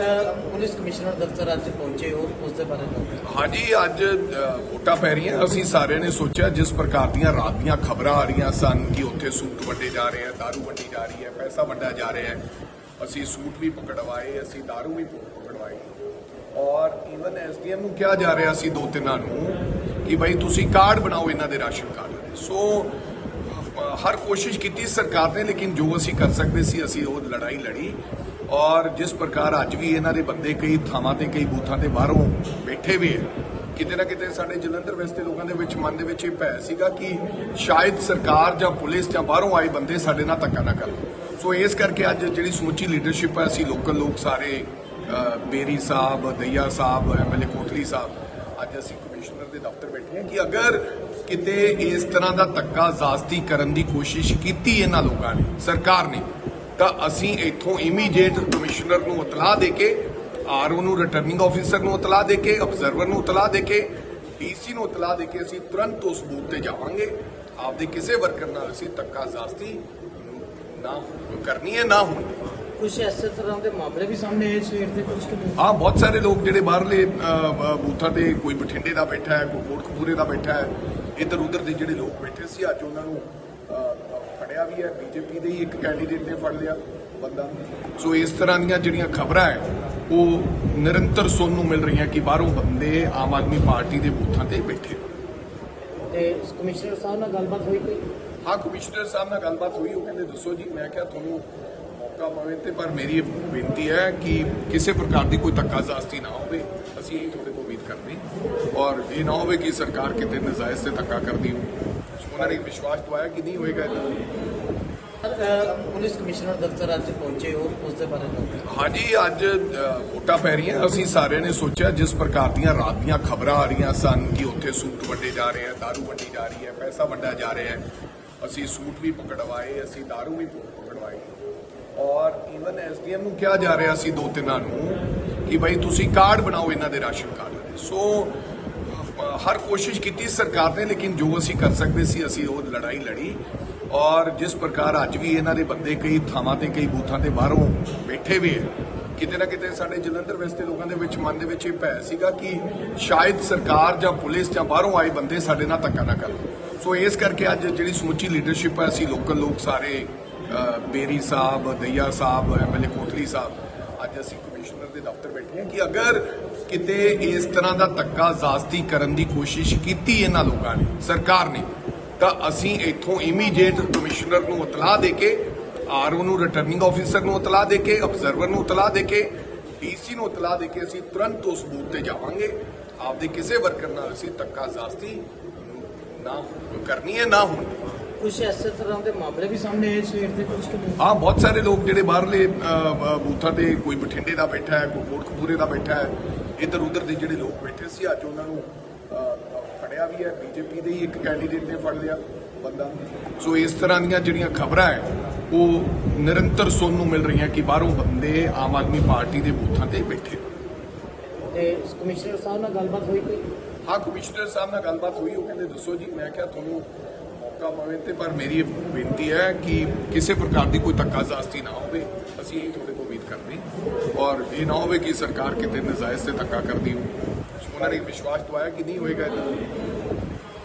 ਅ, police commissioner ਦਫ਼ਤਰ ਅੱਜ ਪਹੁੰਚੇ ਹੋ ਉਸ ਦੇ ਬਾਰੇ ਦੱਸੋ ਹਾਂਜੀ ਅੱਜ ਅ, ਵੋਟਾਂ ਪੈ ਰਹੀਆਂ ਅਸੀਂ ਸਾਰਿਆਂ ਨੇ ਸੋਚਿਆ ਜਿਸ ਪ੍ਰਕਾਰ ਦੀਆਂ ਰਾਤ ਦੀਆਂ ਖਬਰਾਂ ਆ ਰਹੀਆਂ ਸਨ ਕਿ ਉੱਥੇ ਸੂਟ ਵੰਡੇ ਜਾ ਰਹੇ ਆ दारू ਵੰਡੀ ਜਾ ਰਹੀ ਹੈ ਪੈਸਾ ਵੰਡਿਆ ਜਾ ਰਿਹਾ ਹੈ ਅਸੀਂ ਸੂਟ ਵੀ ਪਕੜਵਾਏ ਅਸੀਂ दारू ਵੀ ਪ- ਪਕੜਵਾਈ ਔਰ ਈਵਨ ਐਸਡੀਐਮ ਨੂੰ ਕਿਹਾ ਜਾ ਰਿਹਾ ਸੀ ਦੋ ਤਿੰਨਾਂ ਨੂੰ ਕਿ ਭਾਈ ਤੁਸੀਂ ਕਾਰਡ ਬਣਾਓ ਇਹਨਾਂ ਦੇ ਰਾਸ਼ਨ ਕਾਰਡ ਦੇ ਸੋ ਅ, ਹਰ ਕੋਸ਼ਿਸ਼ ਕੀਤੀ ਸਰਕਾਰ ਨੇ ਲੇਕਿਨ ਜੋ ਅਸੀਂ ਕਰ ਸਕਦੇ ਸੀ ਅਸੀਂ ਉਹ ਲੜਾਈ ਲੜੀ ਔਰ ਜਿਸ ਪ੍ਰਕਾਰ ਅੱਜ ਵੀ ਇਹਨਾਂ ਦੇ ਬੰਦੇ ਕਈ ਥਾਵਾਂ ਤੇ, ਕਈ ਬੂਥਾਂ ਤੇ ਬਾਹਰੋਂ ਬੈਠੇ ਵੀ ਹੈ, ਕਿਤੇ ਨਾ ਕਿਤੇ ਸਾਡੇ ਜਲੰਧਰ ਵਸਤੇ ਲੋਕਾਂ ਦੇ ਵਿੱਚ, ਮਨ ਦੇ ਵਿੱਚ ਇਹ ਭੈ ਸੀਗਾ ਕਿ ਸ਼ਾਇਦ ਸਰਕਾਰ ਜਾਂ ਪੁਲਿਸ ਜਾਂ ਬਾਹਰੋਂ ਆਏ ਬੰਦੇ ਸਾਡੇ ਨਾਲ ਧੱਕਾ ਨਾ ਕਰਨ। ਸੋ ਇਸ ਕਰਕੇ ਅੱਜ ਜਿਹੜੀ ਸਮੁੱਚੀ ਲੀਡਰਸ਼ਿਪ ਹੈ, ਅਸੀਂ ਲੋਕਲ ਲੋਕ ਸਾਰੇ ਬੇਰੀ ਸਾਹਿਬ, ਦਈਆ ਸਾਹਿਬ ਐਮਐਲਏ ਕੋਟਲੀ ਸਾਹਿਬ, ਅੱਜ ਅਸੀਂ ਕਮਿਸ਼ਨਰ ਦੇ ਦਫ਼ਤਰ ਬੈਠੇ ਹਾਂ ਕਿ ਅਗਰ ਕਿਤੇ ਇਸ ਤਰ੍ਹਾਂ ਦਾ ਧੱਕਾ, ਜ਼ਾਸਤੀ ਕਰਨ ਦੀ ਕੋਸ਼ਿਸ਼ ਕੀਤੀ ਇਹਨਾਂ ਲੋਕਾਂ ਨੇ, ਸਰਕਾਰ ਨੇ ਤਾਂ ਅਸੀਂ ਇੱਥੋਂ ਇਮੀਡੀਏਟ ਕਮਿਸ਼ਨਰ ਨੂੰ ਇਤਲਾਹ ਦੇ ਕੇ ਆਰਓ ਨੂੰ ਰਿਟਰਨਿੰਗ ਆਫੀਸਰ ਨੂੰ ਇਤਲਾਹ ਦੇ ਕੇ ਅਬਜ਼ਰਵਰ ਨੂੰ ਇਤਲਾਹ ਦੇ ਕੇ ਡੀਸੀ ਨੂੰ ਇਤਲਾਹ ਦੇ ਕੇ ਅਸੀਂ ਤੁਰੰਤ ਉਸ ਬੂਥ ਤੇ ਜਾਵਾਂਗੇ ਆਪਦੇ ਕਿਸੇ ਵਰਕਰ ਨਾਲ ਅਸੀਂ ਧੱਕਾ ਜ਼ਾਸਤੀ ਨਾ ਕਰਨੀ ਹੈ ਨਾ ਹੋਣੀ ਕੁਝ ਐਸੇ ਤਰ੍ਹਾਂ ਦੇ ਮਾਮਲੇ ਵੀ ਸਾਹਮਣੇ ਆਏ ਸਵੇਰ ਦੇ ਕੁਝ? ਹਾਂ ਬਹੁਤ ਸਾਰੇ ਲੋਕ ਜਿਹੜੇ ਬਾਹਰਲੇ ਬੂਥਾਂ ਤੇ ਕੋਈ ਬਠਿੰਡੇ ਦਾ ਬੈਠਾ ਹੈ ਕੋਈ ਕੋਟਕਪੂਰੇ ਦਾ ਬੈਠਾ ਹੈ ਇੱਧਰ ਉੱਧਰ ਦੇ ਜਿਹੜੇ ਲੋਕ ਬੈਠੇ ਸੀ ਅੱਜ ਉਹਨਾਂ ਨੂੰ ਫੜਿਆ ਵੀ ਹੈ ਬੀਜੇਪੀ ਦੇ ਹੀ ਇੱਕ ਕੈਂਡੀਡੇਟ ਨੇ ਫੜ ਲਿਆ ਬੰਦਾ। ਸੋ ਇਸ ਤਰ੍ਹਾਂ ਦੀਆਂ ਜਿਹੜੀਆਂ ਖਬਰਾਂ ਹੈ ਉਹ ਨਿਰੰਤਰ ਸੁਣਨ ਨੂੰ ਮਿਲ ਰਹੀਆਂ ਕਿ ਬਾਹਰੋਂ ਬੰਦੇ ਆਮ ਆਦਮੀ ਪਾਰਟੀ ਦੇ ਬੂਥਾਂ ਤੇ ਬੈਠੇ ਤੇ ਕਮਿਸ਼ਨਰ ਸਾਹਿਬ ਨਾਲ ਗੱਲਬਾਤ ਹੋਈ ਕੋਈ? ਹਾਂ ਕਮਿਸ਼ਨਰ ਸਾਹਿਬ ਨਾਲ ਗੱਲਬਾਤ ਹੋਈ ਉਹ ਕਹਿੰਦੇ ਦੱਸੋ ਜੀ ਮੈਂ ਕਿਹਾ ਤੁਹਾਨੂੰ ਮੌਕਾ ਪਵੇ ਤੇ ਪਰ ਮੇਰੀ ਇਹ ਬੇਨਤੀ ਹੈ ਕਿ ਕਿਸੇ ਪ੍ਰਕਾਰ ਦੀ ਕੋਈ ਧੱਕਾਜ਼ਾਸਤੀ ਨਾ ਹੋਵੇ। ਅਸੀਂ ਇਹ ਤੁਹਾਡੇ ਤੋਂ ਉਮੀਦ ਕਰਦੇ ਹਾਂ। ਔਰ ਇਹ ਨਾ ਹੋਵੇ ਕਿ ਸਰਕਾਰ ਕਿਤੇ ਨਜਾਇਜ਼ ਤੇ ਧੱਕਾ ਕਰਦੀ ਹੋ ਉਹਨਾਂ ਨੇ ਵਿਸ਼ਵਾਸ ਦਵਾਇਆ ਕਿ ਨਹੀਂ ਹੋਏਗਾ ਇੱਦਾਂ। ਅ, ਪੁਲਿਸ ਕਮਿਸ਼ਨਰ ਦਫ਼ਤਰ ਅੱਜ ਪਹੁੰਚੇ ਹੋ ਉਸ ਦੇ ਬਾਰੇ ਦੱਸੋ ਹਾਂਜੀ ਅੱਜ ਅ, ਵੋਟਾਂ ਪੈ ਰਹੀਆਂ ਅਸੀਂ ਸਾਰਿਆਂ ਨੇ ਸੋਚਿਆ ਜਿਸ ਪ੍ਰਕਾਰ ਦੀਆਂ ਰਾਤ ਦੀਆਂ ਖਬਰਾਂ ਆ ਰਹੀਆਂ ਸਨ ਕਿ ਉੱਥੇ ਸੂਟ ਵੰਡੇ ਜਾ ਰਹੇ ਆ दारू ਵੰਡੀ ਜਾ ਰਹੀ ਹੈ ਪੈਸਾ ਵੰਡਿਆ ਜਾ ਰਿਹਾ ਹੈ ਅਸੀਂ ਸੂਟ ਵੀ ਪਕੜਵਾਏ ਅਸੀਂ दारू ਵੀ ਪ- ਪਕੜਵਾਈ ਔਰ ਈਵਨ ਐਸਡੀਐਮ ਨੂੰ ਕਿਹਾ ਜਾ ਰਿਹਾ ਸੀ ਦੋ ਤਿੰਨਾਂ ਨੂੰ ਕਿ ਭਾਈ ਤੁਸੀਂ ਕਾਰਡ ਬਣਾਓ ਇਹਨਾਂ ਦੇ ਰਾਸ਼ਨ ਕਾਰਡ ਦੇ ਸੋ ਅ, ਹਰ ਕੋਸ਼ਿਸ਼ ਕੀਤੀ ਸਰਕਾਰ ਨੇ, ਲੇਕਿਨ ਜੋ ਅਸੀਂ ਕਰ ਸਕਦੇ ਸੀ, ਅਸੀਂ ਉਹ ਲੜਾਈ ਲੜੀ। ਔਰ ਜਿਸ ਪ੍ਰਕਾਰ ਅੱਜ ਵੀ ਇਹਨਾਂ ਦੇ ਬੰਦੇ ਕਈ ਥਾਵਾਂ ਤੇ, ਕਈ ਬੂਥਾਂ ਤੇ ਬਾਹਰੋਂ ਬੈਠੇ ਵੀ ਹੈ, ਕਿਤੇ ਨਾ ਕਿਤੇ ਸਾਡੇ ਜਲੰਧਰ ਵਸਤੇ ਲੋਕਾਂ ਦੇ ਵਿੱਚ ਮਨ ਦੇ ਵਿੱਚ ਇਹ ਭੈ ਸੀਗਾ ਕਿ ਸ਼ਾਇਦ ਸਰਕਾਰ ਜਾਂ ਪੁਲਿਸ ਜਾਂ ਬਾਹਰੋਂ ਆਏ ਬੰਦੇ ਸਾਡੇ ਨਾਲ ਧੱਕਾ ਨਾ ਕਰਨ। ਸੋ ਇਸ ਕਰਕੇ ਅੱਜ ਜਿਹੜੀ ਸਮੁੱਚੀ ਲੀਡਰਸ਼ਿਪ ਹੈ, ਅਸੀਂ ਲੋਕਲ ਲੋਕ ਸਾਰੇ ਬੇਰੀ ਸਾਹਿਬ, ਦਈਆ ਸਾਹਿਬ ਐਮਐਲਏ ਕੋਟਲੀ ਸਾਹਿਬ ਅੱਜ ਅਸੀਂ ਕਮਿਸ਼ਨਰ ਦੇ ਦਫ਼ਤਰ ਬੈਠੇ ਹਾਂ ਕਿ ਅਗਰ ਕਿਤੇ ਇਸ ਤਰ੍ਹਾਂ ਦਾ ਧੱਕਾ ਜ਼ਾਸਤੀ ਕਰਨ ਦੀ ਕੋਸ਼ਿਸ਼ ਕੀਤੀ ਇਹਨਾਂ ਲੋਕਾਂ ਨੇ, ਸਰਕਾਰ ਨੇ, ਤਾਂ ਅਸੀਂ ਇੱਥੋਂ ਇਮੀਡੀਏਟ ਕਮਿਸ਼ਨਰ ਨੂੰ ਇਤਲਾਹ ਦੇ ਕੇ, ਆਰਓ ਨੂੰ ਰਿਟਰਨਿੰਗ ਆਫੀਸਰ ਨੂੰ ਇਤਲਾਹ ਦੇ ਕੇ ਅਬਜ਼ਰਵਰ ਨੂੰ ਇਤਲਾਹ ਦੇ ਕੇ, ਡੀਸੀ ਨੂੰ ਇਤਲਾਹ ਦੇ ਕੇ ਅਸੀਂ ਤੁਰੰਤ ਉਸ ਬੂਥ ਤੇ ਜਾਵਾਂਗੇ। ਆਪਦੇ ਕਿਸੇ ਵਰਕਰ ਨਾਲ ਅਸੀਂ ਧੱਕਾ ਜ਼ਾਸਤੀ ਨਾ ਕਰਨੀ ਹੈ, ਨਾ ਹੋਣੀ। ਕੁਝ ਐਸੇ ਤਰ੍ਹਾਂ ਦੇ ਮਾਮਲੇ ਵੀ ਸਾਹਮਣੇ ਆਏ ਸਵੇਰ ਦੇ ਕੁਝ? ਹਾਂ ਬਹੁਤ ਸਾਰੇ ਲੋਕ ਜਿਹੜੇ ਬਾਹਰਲੇ ਬੂਥਾਂ ਤੇ ਕੋਈ ਬਠਿੰਡੇ ਦਾ ਬੈਠਾ ਹੈ ਕੋਈ ਕੋਟਕਪੂਰੇ ਦਾ ਬੈਠਾ ਹੈ ਇੱਧਰ ਉੱਧਰ ਦੇ ਜਿਹੜੇ ਲੋਕ ਬੈਠੇ ਸੀ ਅੱਜ ਉਹਨਾਂ ਨੂੰ ਫੜਿਆ ਵੀ ਹੈ ਬੀਜੇਪੀ ਦੇ ਹੀ ਇੱਕ ਕੈਂਡੀਡੇਟ ਨੇ ਫੜ ਲਿਆ ਬੰਦਾ ਸੋ ਇਸ ਤਰ੍ਹਾਂ ਦੀਆਂ ਜਿਹੜੀਆਂ ਖਬਰਾਂ ਹੈ ਉਹ ਨਿਰੰਤਰ ਸੁਣਨ ਨੂੰ ਮਿਲ ਰਹੀਆਂ ਕਿ ਬਾਹਰੋਂ ਬੰਦੇ ਆਮ ਆਦਮੀ ਪਾਰਟੀ ਦੇ ਬੂਥਾਂ ਤੇ ਬੈਠੇ ਤੇ ਕਮਿਸ਼ਨਰ ਸਾਹਿਬ ਨਾਲ ਗੱਲਬਾਤ ਹੋਈ ਕੋਈ ਹਾਂ ਕਮਿਸ਼ਨਰ ਸਾਹਿਬ ਨਾਲ ਗੱਲਬਾਤ ਹੋਈ ਉਹ ਕਹਿੰਦੇ ਦੱਸੋ ਜੀ ਮੈਂ ਕਿਹਾ ਤੁਹਾਨੂੰ ਧੱਕਾ ਪਵੇ ਤੇ, ਪਰ ਮੇਰੀ ਬੇਨਤੀ ਹੈ ਕਿ ਕਿਸੇ ਪ੍ਰਕਾਰ ਦੀ ਕੋਈ ਧੱਕਾ ਜਾਸਤੀ ਨਾ ਹੋਵੇ। ਅਸੀਂ ਇਹ ਤੁਹਾਡੇ ਤੋਂ ਉਮੀਦ ਕਰਦੇ ਔਰ ਇਹ ਨਾ ਹੋਵੇ ਕਿ ਸਰਕਾਰ ਕਿਤੇ ਨਜਾਇਜ਼ ਤੇ ਧੱਕਾ ਕਰਦੀ ਹੋ ਉਹਨਾਂ ਨੇ ਵਿਸ਼ਵਾਸ ਦਵਾਇਆ ਕਿ ਨਹੀਂ ਹੋਏਗਾ ਇੱਦਾਂ।